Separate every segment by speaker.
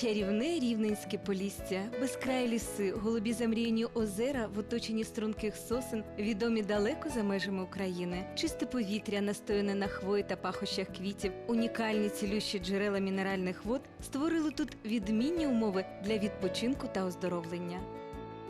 Speaker 1: Чарівне рівненське полісся, безкраї ліси, голубі замріяні озера в оточенні струнких сосен, відомі далеко за межами України, чисте повітря, настояне на хвої та пахощах квітів, унікальні цілющі джерела мінеральних вод створили тут відмінні умови для відпочинку та оздоровлення.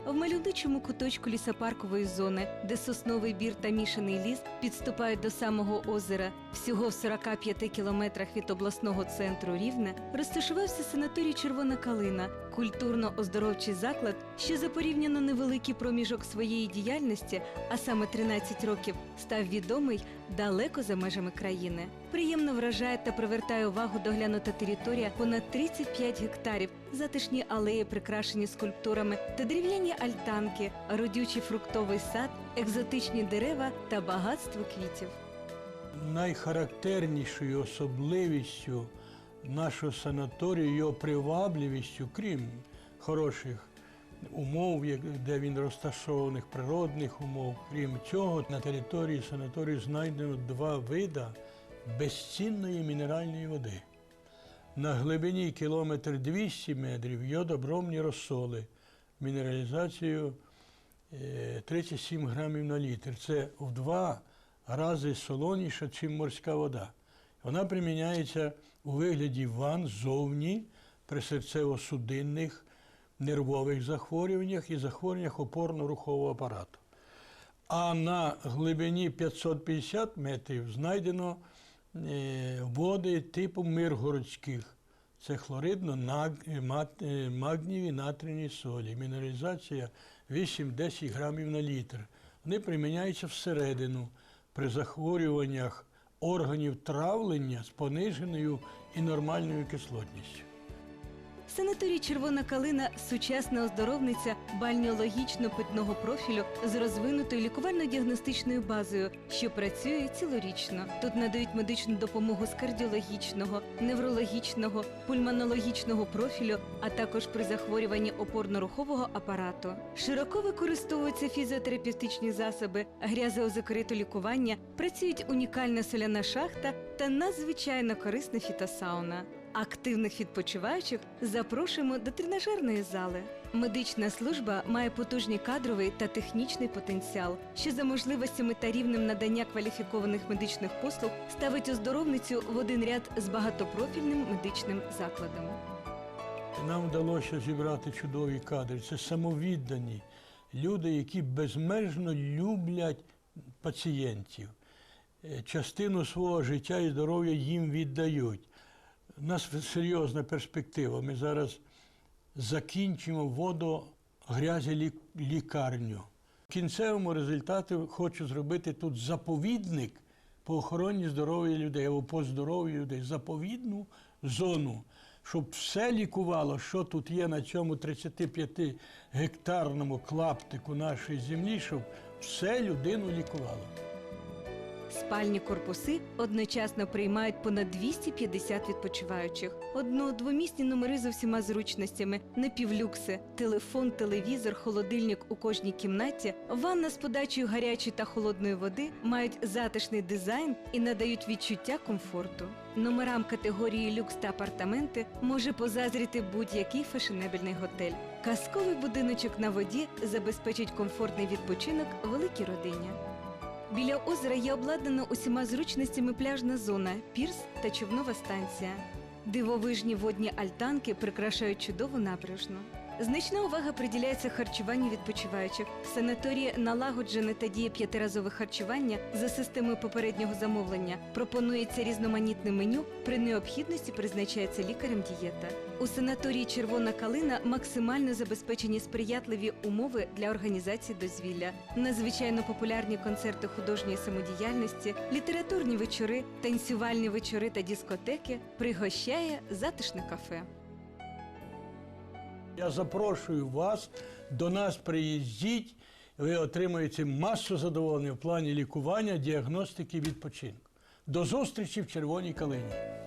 Speaker 1: В мальовничому куточку лісопаркової зони, де сосновий бір та мішаний ліс підступають до самого озера, всього в 45 кілометрах від обласного центру Рівне, розташувався санаторій Червона Калина, культурно-оздоровчий заклад, що за порівняно невеликий проміжок своєї діяльності, а саме 13 років, став відомий далеко за межами країни. Приємно вражає та привертає увагу доглянута територія понад 35 гектарів, затишні алеї, прикрашені скульптурами та дерев'яні альтанки, родючий фруктовий сад, екзотичні дерева та багатство квітів.
Speaker 2: Найхарактернішою особливістю нашого санаторію, його привабливістю, крім хороших умов, де він розташованих, природних умов, крім цього, на території санаторію знайдено два вида безцінної мінеральної води. На глибині кілометр 200 метрів йодобромні розсоли мінералізацією е, 37 грамів на літр. Це в два рази солоніша, ніж морська вода. Вона приміняється у вигляді ван зовні при серцево-судинних нервових захворюваннях і захворюваннях опорно-рухового апарату. А на глибині 550 метрів знайдено е, води типу миргородських. Це хлоридно мат- е, магнієві натрійні солі. Мінералізація 8-10 грамів на літр. Вони приміняються всередину при захворюваннях органів травлення з пониженою і нормальною кислотністю.
Speaker 1: Санаторій Червона калина сучасна оздоровниця бальнеологічно-питного профілю з розвинутою лікувально-діагностичною базою, що працює цілорічно. Тут надають медичну допомогу з кардіологічного, неврологічного, пульмонологічного профілю, а також при захворюванні опорно-рухового апарату. Широко використовуються фізіотерапевтичні засоби, грязеозокритолікування, працюють унікальна соляна шахта та надзвичайно корисна фітосауна. Активних відпочиваючих запрошуємо до тренажерної зали. Медична служба має потужний кадровий та технічний потенціал, що за можливостями та рівнем надання кваліфікованих медичних послуг ставить оздоровницю в один ряд з багатопрофільним медичним закладом.
Speaker 2: Нам вдалося зібрати чудові кадри. Це самовіддані люди, які безмежно люблять пацієнтів. Е, Частину свого життя і здоров'я їм віддають. У нас серйозна перспектива. Ми зараз закінчимо водогрязі лікарню. В кінцевому результаті хочу зробити тут заповідник по охороні здоров'я людей або по здоров'ю людей, заповідну зону, щоб все лікувало, що тут є на цьому 35 гектарному клаптику нашої землі, щоб все людину лікувало.
Speaker 1: Спальні корпуси одночасно приймають понад 250 відпочиваючих. Одно-двомісні номери з усіма зручностями, напівлюкси, телефон, телевізор, холодильник у кожній кімнаті, ванна з подачею гарячої та холодної води мають затишний дизайн і надають відчуття комфорту. Номерам категорії люкс та апартаменти може позазріти будь-який фешенебельний готель. Казковий будиночок на воді забезпечить комфортний відпочинок великій родині. Біля озера є обладнана усіма зручностями пляжна зона, пірс та човнова станція. Дивовижні водні альтанки прикрашають чудову набережну. Значна увага приділяється харчуванню відпочиваючих. Санаторії налагоджене та діє п'ятиразове харчування за системою попереднього замовлення. Пропонується різноманітне меню. При необхідності призначається лікарем дієта. У санаторії Червона калина максимально забезпечені сприятливі умови для організації дозвілля, надзвичайно популярні концерти художньої самодіяльності, літературні вечори, танцювальні вечори та дискотеки. Пригощає затишне кафе.
Speaker 2: Я запрошую вас до нас приїздіть. Ви отримаєте масу задоволення в плані лікування, діагностики, відпочинку. До зустрічі в Червоній калині.